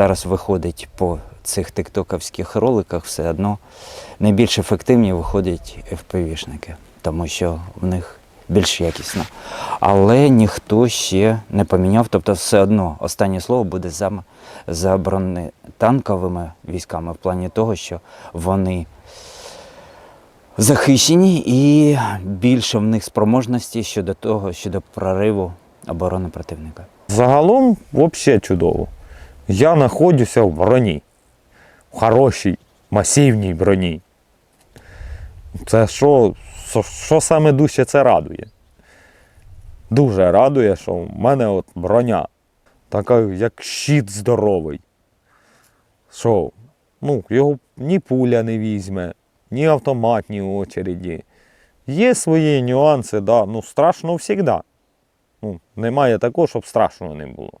зараз виходить по цих тиктоковських роликах, все одно найбільш ефективні виходять FPV-шники, тому що в них більш якісно. Але ніхто ще не поміняв, тобто все одно останнє слово буде за, бронетанковими військами в плані того, що вони захищені і більше в них спроможності щодо того, щодо прориву оборони противника. Загалом взагалі чудово. Я знаходжуся в броні. В хорошій, масивній броні. Це що, що, саме дужче це радує? Дуже радує, що в мене от броня, така як щит здоровий. Що, ну, його ні пуля не візьме, ні автоматні очереді. Є свої нюанси, да, ну страшно завжди. Ну, немає такого, щоб страшного не було.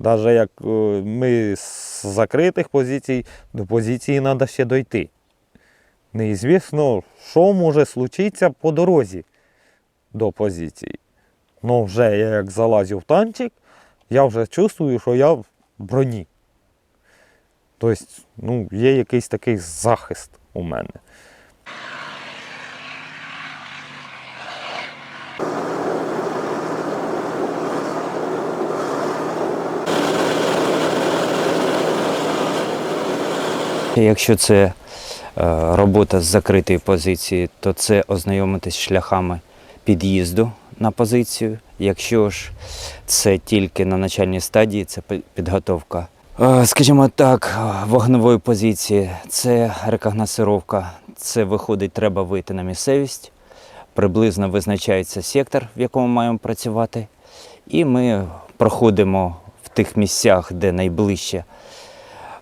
Навіть як е, ми з закритих позицій до позиції треба ще дойти. Неізвісно, що може случитися по дорозі до позиції. Ну, вже я як залазю в танчик, я вже чувствую, що я в броні. Тобто, ну, є якийсь такий захист у мене. Якщо це е, робота з закритої позиції, то це ознайомитись шляхами під'їзду на позицію. Якщо ж це тільки на начальній стадії, це підготовка. е, Скажімо так, вогневої позиції це рекогносцировка. Це виходить, треба вийти на місцевість. Приблизно визначається сектор, в якому маємо працювати. І ми проходимо в тих місцях, де найближче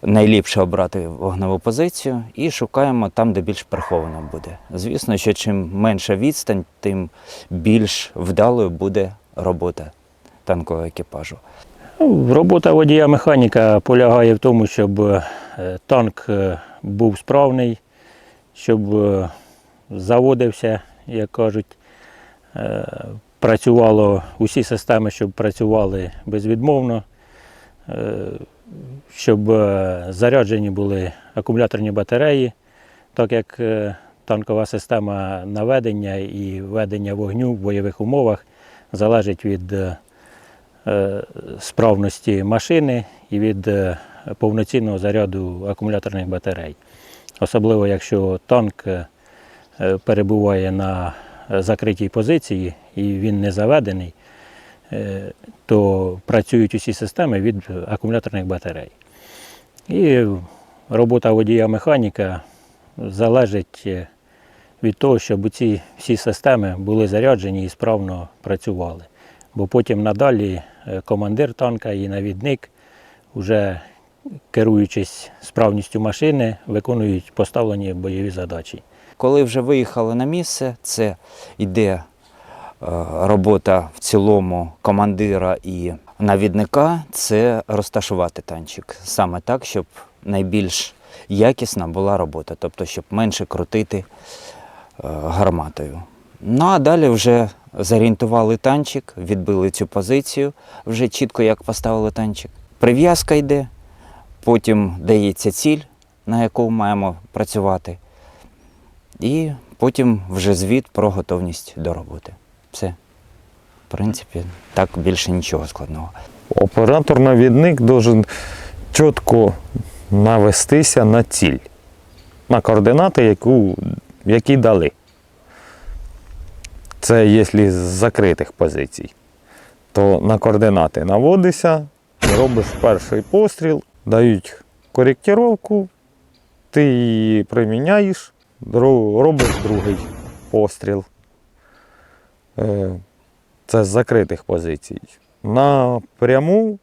найліпше обрати вогневу позицію і шукаємо там, де більш приховано буде. Звісно, що чим менша відстань, тим більш вдалою буде робота танкового екіпажу. Ну, Робота водія-механіка полягає в тому, щоб е, танк е, був справний, щоб е, заводився, як кажуть, працювало усі системи, щоб працювали безвідмовно, щоб е, заряджені були акумуляторні батареї, так як е, танкова система наведення і ведення вогню в бойових умовах залежить від е, справності машини і від повноцінного заряду акумуляторних батарей. Особливо, якщо танк перебуває на закритій позиції і він не заведений, то працюють усі системи від акумуляторних батарей. І робота водія-механіка залежить е, від того, щоб ці всі системи були заряджені і справно працювали. Бо потім надалі е, командир танка і навідник, вже керуючись справністю машини, виконують поставлені бойові задачі. Коли вже виїхали на місце, це йде е, робота в цілому командира і навідника це розташувати танчик саме так, щоб найбільш якісна була робота, тобто щоб менше крутити е, гарматою. Ну а далі вже зорієнтували танчик, відбили цю позицію, вже чітко як поставили танчик. Прив'язка йде, потім дається ціль, на яку маємо працювати. І потім вже звіт про готовність до роботи. Все. В принципі, так більше нічого складного. Оператор-навідник должен чітко навестися на ціль, на координати, яку, які дали. Це якщо з закритих позицій, то на координати наводишся, робиш перший постріл, дають коректировку, ти її приміняєш, робиш другий постріл. Е, Це з закритих позицій. Напряму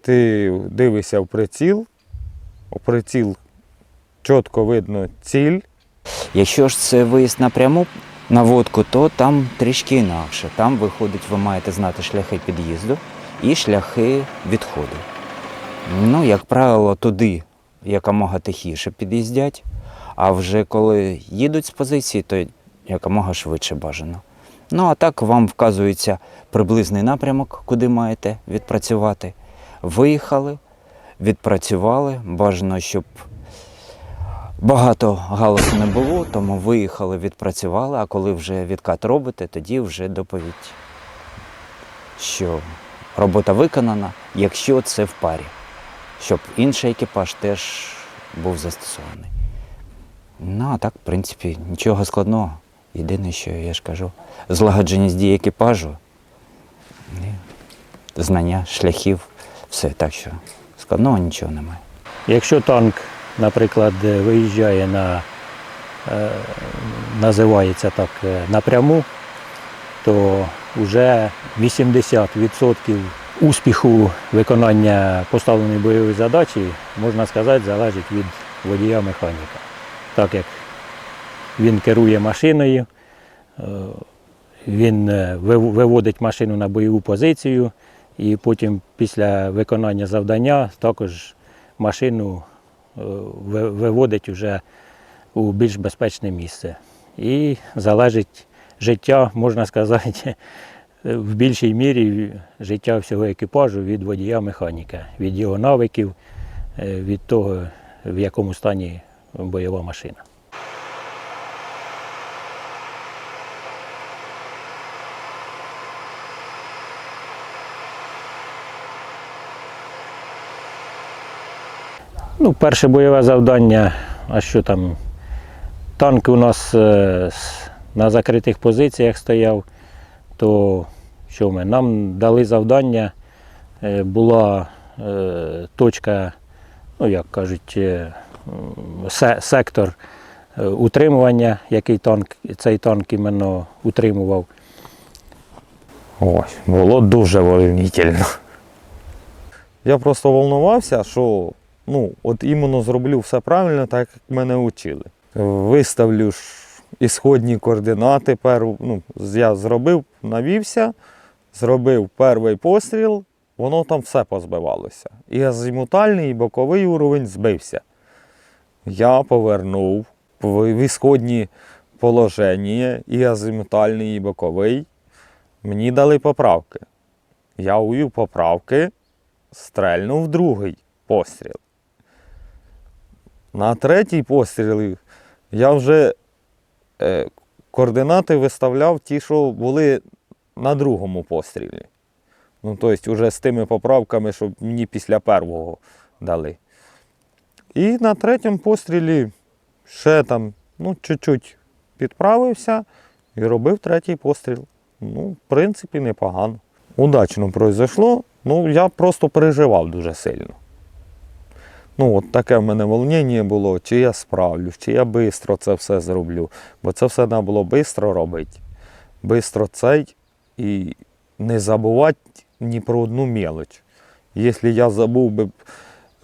ти дивишся в приціл, у приціл чітко видно ціль. Якщо ж це виїзд напряму наводку, то там трішки інакше. Там виходить, ви маєте знати шляхи під'їзду і шляхи відходу. Ну, як правило, туди якомога тихіше під'їздять, а вже коли їдуть з позиції, то якомога швидше бажано. Ну, а так вам вказується приблизний напрямок, куди маєте відпрацювати. Виїхали, відпрацювали. Бажано, щоб багато галасу не було, тому виїхали, відпрацювали, а коли вже відкат робите, тоді вже доповідь, що робота виконана, якщо це в парі, щоб інший екіпаж теж був застосований. Ну, а так, в принципі, нічого складного. Єдине, що я ж кажу, злагодженість дій екіпажу, знання шляхів, все. Так що складного нічого немає. Якщо танк, наприклад, виїжджає на, е, називається так, е, напряму, то вже 80% успіху виконання поставленої бойової задачі, можна сказати, залежить від водія механіка. Так як він керує машиною, е, він е, виводить машину на бойову позицію, і потім після виконання завдання також машину е, виводить вже у більш безпечне місце. І залежить життя, можна сказати, в більшій мірі життя всього екіпажу від водія механіка, від його навиків, від того, в якому стані бойова машина. Ну, перше бойове завдання, а що там? Танк у нас е, на закритих позиціях стояв, то що ми? Нам дали завдання, е, була е, точка, ну як кажуть, сектор утримування, який танк, цей танк іменно утримував. Ось, було дуже волнительно. Я просто волнувався, що ну, от іменно зроблю все правильно, так як мене вчили. Виставлю ж ісходні координати. Перв, ну, я зробив, навівся, зробив перший постріл, воно там все позбивалося. І азимутальний, і боковий уровень збився. Я повернув в ісходні положення, і азимутальний, і боковий. Мені дали поправки. Я увів поправки, стрельнув другий постріл. На третій постріл я вже е, координати виставляв ті, що були на другому пострілі. Ну, тобто, вже з тими поправками, що мені після першого дали. І на третьому пострілі ще там, ну, чуть-чуть підправився і робив третій постріл. Ну, в принципі, непогано. Удачно пройшло. Ну, я просто переживав дуже сильно. Ну, от таке в мене волнення було, чи я справлюсь, чи я швидко це все зроблю. Бо це все треба було швидко робити. Бистро цей і не забувати ні про одну мелоч. Якщо я забув би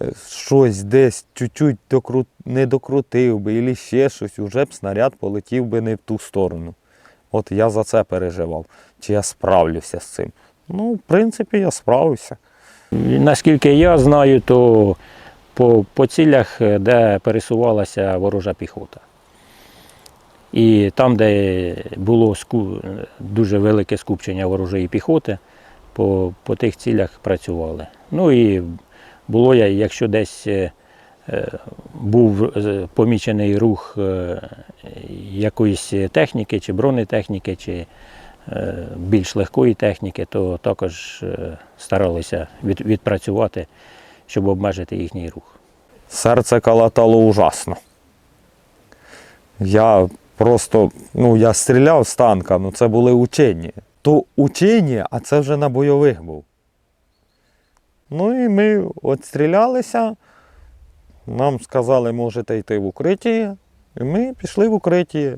е, щось десь чуть-чуть докру... не докрутив би, або ще щось, уже б снаряд полетів би не в ту сторону. От я за це переживав, чи я справлюся з цим. Ну, в принципі, я справився. Наскільки я знаю, то по, по цілях, е, де пересувалася ворожа піхота. І там, де було ску... дуже велике скупчення ворожої піхоти, по, по тих цілях працювали. Ну і було, якщо десь е, е, був помічений рух якоїсь техніки, чи бронетехніки, чи більш легкої техніки, то також старалися від, відпрацювати, щоб обмежити їхній рух. Серце калатало ужасно. Я просто, ну, я стріляв з танка, ну це були учені. То учені, а це вже на бойових був. Ну і ми от стрілялися. Нам сказали, можете йти в укриття. І ми пішли в укриття.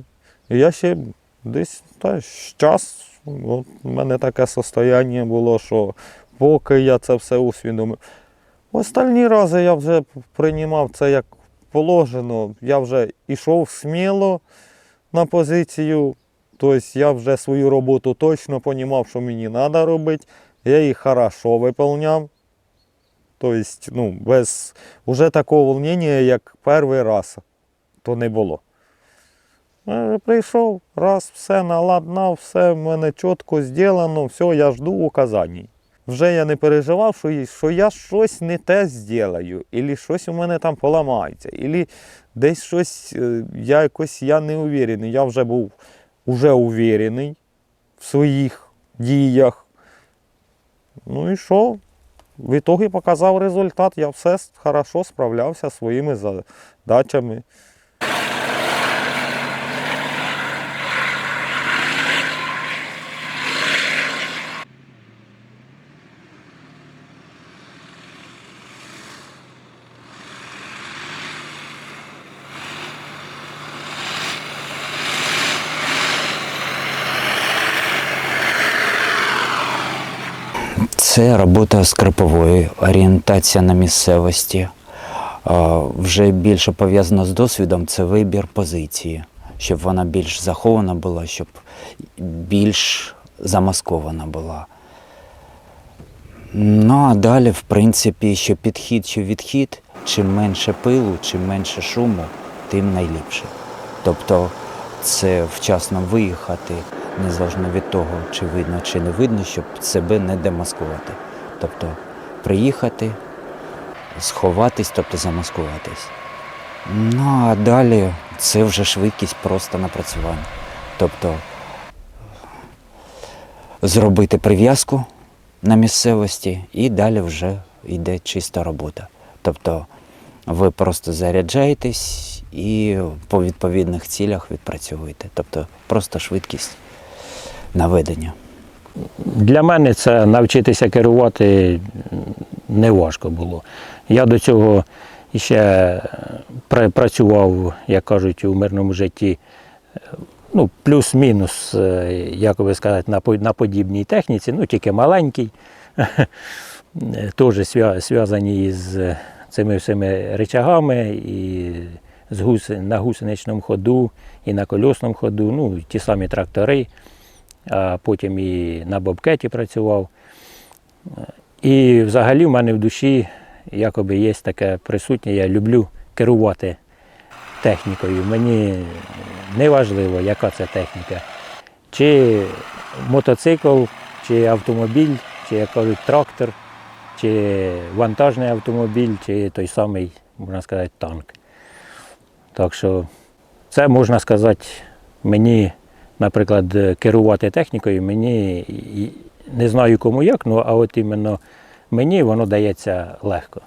І я ще десь та, час, у мене таке состояння було, що поки я це все усвідомив. Остальні рази я вже приймав це як положено. Я вже йшов сміло на позицію. Тобто я вже свою роботу точно розумів, що мені треба робити. Я їх хорошо виконував. Тобто, ну, без уже такого волнення, як перший раз, то не було. Я вже прийшов, раз, все наладнав, все в мене чітко зроблено, все, я жду указань. Вже я не переживав, що, що я щось не те зроблю, або щось у мене там поламається, або десь щось е, я якось я не уверений. Я вже був уже уверений в своїх діях. Ну і що? В ітогі показав результат. Я все хорошо справлявся зі своїми задачами. Це робота з крапової, орієнтація на місцевості. Вже більше пов'язано з досвідом це вибір позиції, щоб вона більш захована була, щоб більш замаскована була. Ну а далі, в принципі, що підхід, що відхід, чим менше пилу, чим менше шуму, тим найліпше. Тобто це вчасно виїхати, незалежно від того, чи видно, чи не видно, щоб себе не демаскувати. Тобто приїхати, сховатись, тобто замаскуватись. Ну а далі це вже швидкість просто напрацювання. Тобто зробити прив'язку на місцевості і далі вже йде чиста робота. Тобто ви просто заряджаєтесь і по відповідних цілях відпрацьовуєте. Тобто просто швидкість наведення. Для мене це навчитися керувати не важко було. Я до цього ще працював, як кажуть, у мирному житті, е, ну, плюс-мінус, е, як би сказати, на, подібній техніці, ну тільки маленький, е, теж зв'я- зв'язані з цими всіми речагами, і з гуси, на гусеничному ходу, і на кольосному ходу, ну, ті самі трактори а потім і на бобкеті працював. І взагалі в мене в душі якоби є таке присутнє, я люблю керувати технікою. Мені не важливо, яка це техніка. Чи мотоцикл, чи автомобіль, чи як кажуть, трактор, чи вантажний автомобіль, чи той самий, можна сказати, танк. Так що це можна сказати, мені, наприклад, е, керувати технікою, мені не знаю кому як, ну а от іменно мені воно дається легко.